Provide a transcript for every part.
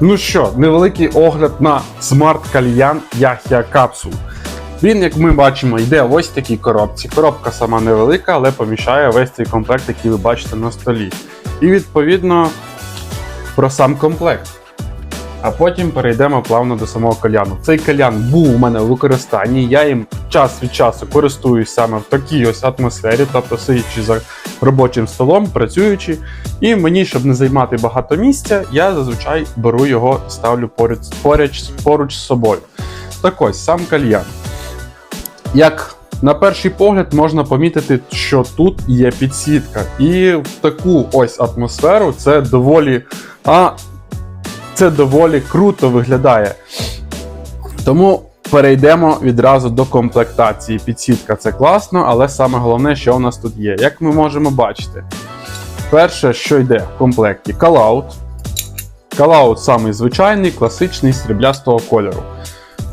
Ну що, невеликий огляд на смарт-кальян Яхія Капсул. Він, як ми бачимо, йде в ось такій коробці. Коробка сама невелика, але поміщає весь цей комплект, який ви бачите на столі. І відповідно про сам комплект. А потім перейдемо плавно до самого кальяну. Цей кальян був у мене у використанні. Я їм час від часу користуюсь саме в такій ось атмосфері, тобто сидячи за робочим столом, працюючи. І мені, щоб не займати багато місця, я зазвичай беру його, ставлю поруч, поруч, поруч з собою. Так ось, сам кальян. Як на перший погляд можна помітити, що тут є підсвітка. І в таку ось атмосферу це доволі. А, це доволі круто виглядає. Тому перейдемо відразу до комплектації. Підсвітка це класно, але саме головне, що у нас тут є. Як ми можемо бачити, перше, що йде в комплекті, калаут. Калаут самий звичайний, класичний сріблястого кольору.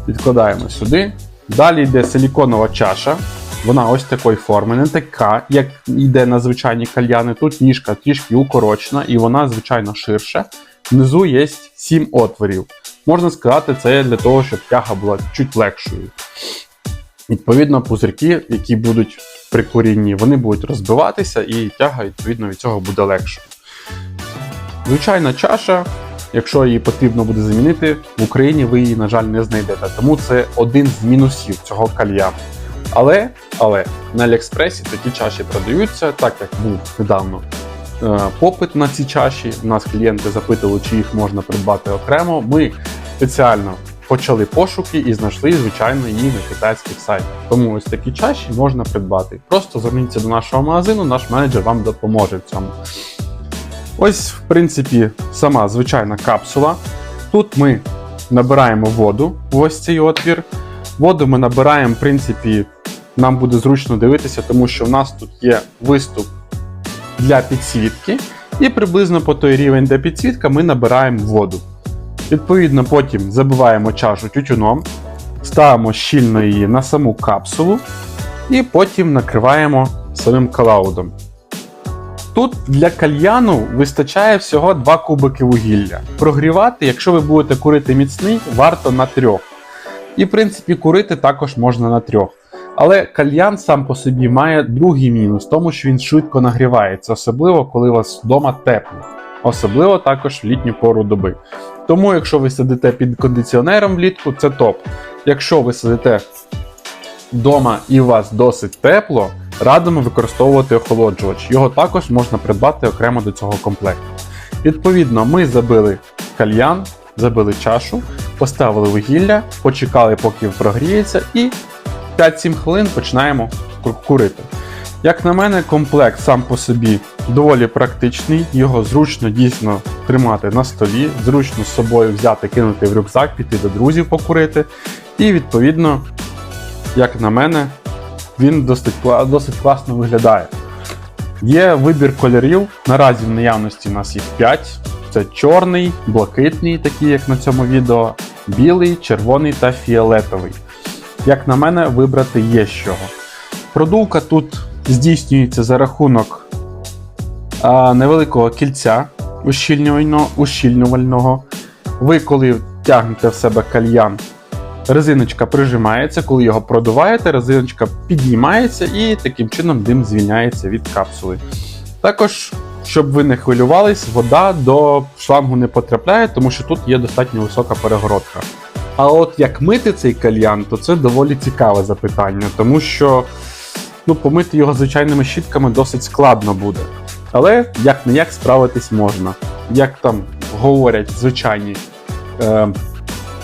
Відкладаємо сюди. Далі йде силіконова чаша. Вона ось такої форми, не така, як йде на звичайні кальяни. Тут ніжка трішки укорочена і вона, звичайно, ширша. Внизу є 7 отворів. Можна сказати, це для того, щоб тяга була чуть легшою. Відповідно, пузирки, які будуть при курінні, вони будуть розбиватися, і тяга, відповідно, від цього буде легшою. Звичайна чаша, якщо її потрібно буде замінити, в Україні ви її, на жаль, не знайдете. Тому це один з мінусів цього кальяну. Але, але на Аліекспресі такі чаші продаються, так як був недавно попит на ці чаші. У нас клієнти запитували, чи їх можна придбати окремо. Ми спеціально почали пошуки і знайшли, звичайно, її на китайських сайтах. Тому ось такі чаші можна придбати. Просто зверніться до нашого магазину, наш менеджер вам допоможе в цьому. Ось, в принципі, сама звичайна капсула. Тут ми набираємо воду в ось цей отвір. Воду ми набираємо, в принципі, нам буде зручно дивитися, тому що в нас тут є виступ для підсвітки, і приблизно по той рівень, де підсвітка, ми набираємо воду. Відповідно, потім забиваємо чашу тютюном, ставимо щільно її на саму капсулу, і потім накриваємо самим калаудом. Тут для кальяну вистачає всього 2 кубики вугілля. Прогрівати, якщо ви будете курити міцний, варто на трьох. І, в принципі, курити також можна на трьох. Але кальян сам по собі має другий мінус, тому що він швидко нагрівається, особливо коли у вас вдома тепло. Особливо також в літню пору доби. Тому, якщо ви сидите під кондиціонером влітку, це топ. Якщо ви сидите вдома і у вас досить тепло, радимо використовувати охолоджувач. Його також можна придбати окремо до цього комплекту. Відповідно, ми забили кальян, забили чашу, поставили вугілля, почекали, поки прогріється, і 5-7 хвилин починаємо курити. Як на мене, комплект сам по собі доволі практичний, його зручно дійсно тримати на столі, зручно з собою взяти, кинути в рюкзак, піти до друзів покурити. І відповідно, як на мене, він досить, досить класно виглядає. Є вибір кольорів. Наразі в наявності у нас їх 5. Це чорний, блакитний, такий як на цьому відео, білий, червоний та фіолетовий. Як на мене, вибрати є з чого. Продувка тут здійснюється за рахунок невеликого кільця ущільнювального. Ви, коли тягнете в себе кальян, резиночка прижимається, коли його продуваєте, резиночка піднімається і таким чином дим звільняється від капсули. Також, щоб ви не хвилювались, вода до шлангу не потрапляє, тому що тут є достатньо висока перегородка. А от як мити цей кальян, то це доволі цікаве запитання, тому що ну, помити його звичайними щітками досить складно буде. Але як не як справитись можна. Як там говорять звичайні. Е,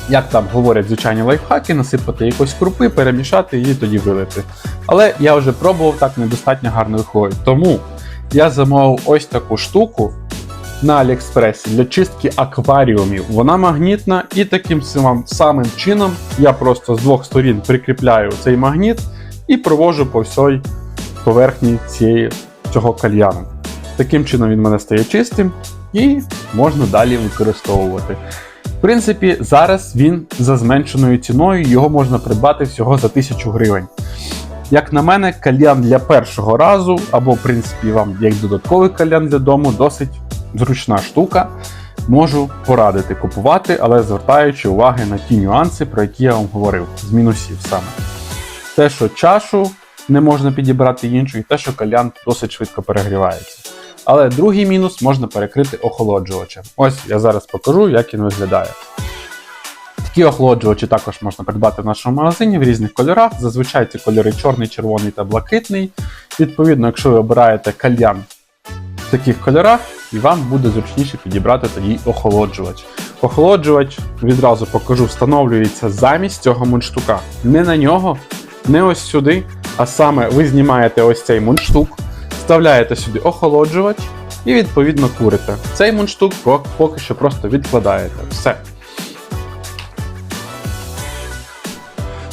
як там говорять звичайні лайфхаки, насипати якось крупи, перемішати і тоді вилити. Але я вже пробував так недостатньо гарно виходить. Тому я замовив ось таку штуку на Аліекспресі для чистки акваріумів. Вона магнітна, і таким самим, чином я просто з двох сторін прикріпляю цей магніт і провожу по всій поверхні цієї, цього кальяну. Таким чином він мене стає чистим і можна далі використовувати. В принципі, зараз він за зменшеною ціною, його можна придбати всього за 1000 гривень. Як на мене, кальян для першого разу, або, в принципі, вам як додатковий кальян для дому, досить зручна штука. можу порадити купувати, але звертаючи уваги на ті нюанси, про які я вам говорив, з мінусів саме. Те, що чашу не можна підібрати іншу, і те, що кальян досить швидко перегрівається. Але другий мінус можна перекрити охолоджувачем. Ось я зараз покажу, як він виглядає. Такі охолоджувачі також можна придбати в нашому магазині в різних кольорах. Зазвичай ці кольори чорний, червоний та блакитний. Відповідно, якщо ви обираєте кальян в таких кольорах, і вам буде зручніше підібрати тоді охолоджувач. Охолоджувач, відразу покажу, встановлюється замість цього мундштука. Не на нього, не ось сюди, а саме ви знімаєте ось цей мундштук, вставляєте сюди охолоджувач і відповідно курите. Цей мундштук поки що просто відкладаєте. Все.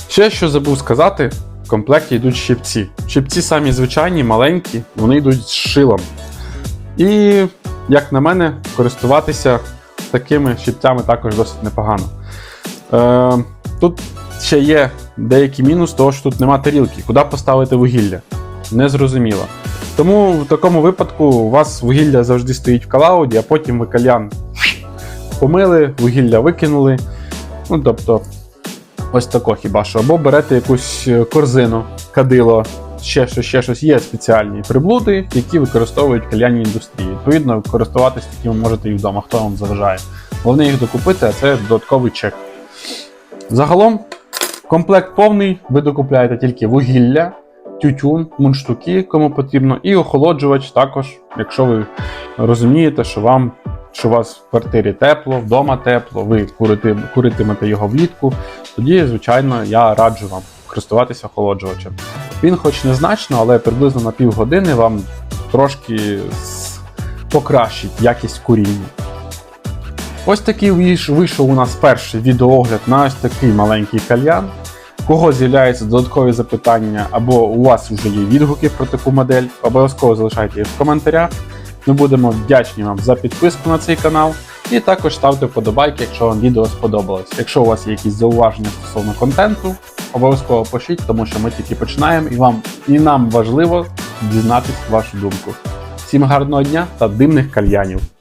Ще що забув сказати, в комплекті йдуть щипці. Щипці самі звичайні, маленькі, вони йдуть з шилом. І, як на мене, користуватися такими щипцями також досить непогано. Е, тут ще є деякий мінус, того, що тут нема тарілки. Куди поставити вугілля? Незрозуміло. Тому в такому випадку у вас вугілля завжди стоїть в калауді, а потім ви кальян помили, вугілля викинули. Ну, тобто, ось тако хіба що. Або берете якусь е, корзину, кадило, ще щось, ще щось. Є спеціальні приблуди, які використовують в кальянній індустрії. Відповідно, користуватись такими можете і вдома, хто вам заважає. Головне їх докупити, а це додатковий чек. Загалом, комплект повний, ви докупляєте тільки вугілля, тютюн, мундштуки, кому потрібно, і охолоджувач також, якщо ви розумієте, що вам. Що у вас в квартирі тепло, вдома тепло, ви курити, куритимете його влітку, тоді, звичайно, я раджу вам користуватися охолоджувачем. Він хоч незначно, але приблизно на півгодини вам трошки покращить якість куріння. Ось такий вийшов у нас перший відеоогляд на ось такий маленький кальян. Кого з'являються додаткові запитання, або у вас вже є відгуки про таку модель, обов'язково залишайте їх в коментарях. Ми будемо вдячні вам за підписку на цей канал. І також ставте вподобайки, якщо вам відео сподобалось. Якщо у вас є якісь зауваження стосовно контенту, обов'язково пишіть, тому що ми тільки починаємо і вам і нам важливо дізнатись вашу думку. Всім гарного дня та димних кальянів!